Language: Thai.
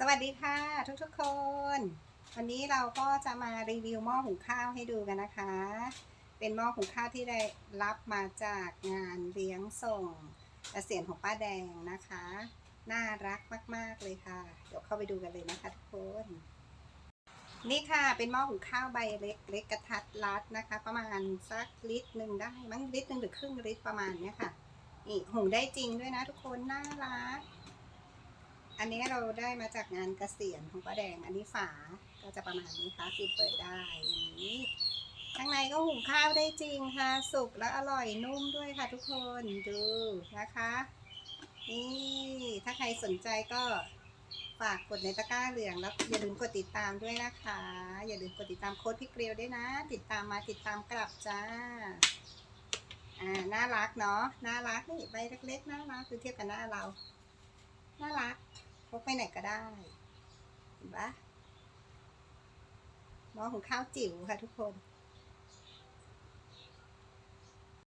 สวัสดีค่ะทุกๆคน วันนี้เราก็จะมารีวิวหม้อหุงข้าวให้ดูกันนะคะ เป็นหม้อหุงข้าวที่ได้รับมาจากงานเลี้ยงส่งเกษียณของป้าแดงนะคะ น่ารักมากๆเลยค่ะ เดี๋ยวเข้าไปดูกันเลยนะคะทุกคน นี่ค่ะเป็นหม้อหุงข้าวใบเล็กเล็กกระทัดรัดนะคะ ประมาณสักลิตรหนึ่งได้มั้งลิตรหนึ่งหรือครึ่งลิตรประมาณเนี้ยค่ะนี่หุงได้จริงด้วยนะทุกคนน่ารัก อันนี้เราได้มาจากงานเกษียณของป้าแดง อันนี้ฝาก็จะประมาณนี้ค่ะปิดเปิดได้อย่างนี้ข้างในก็หุงข้าวได้จริงค่ะ สุกและอร่อยนุ่มด้วยค่ะทุกคนดูนะคะ นี่ถ้าใครสนใจก็ฝากกดในตะกร้าเหลืองแล้วอย่าลืมกดติดตามด้วยนะคะ อย่าลืมกดติดตามโค้ดพี่เกลียวด้วยนะ ติดตามมาติดตามกลับจ้าอ่าน่ารักเนาะน่ารักนี่ใบเล็กๆน่ารักคือเทียบกับหน้าเรา ไปไหนก็ได้ เห็นปะหม้อหุงข้าวจิ๋วค่ะทุกคน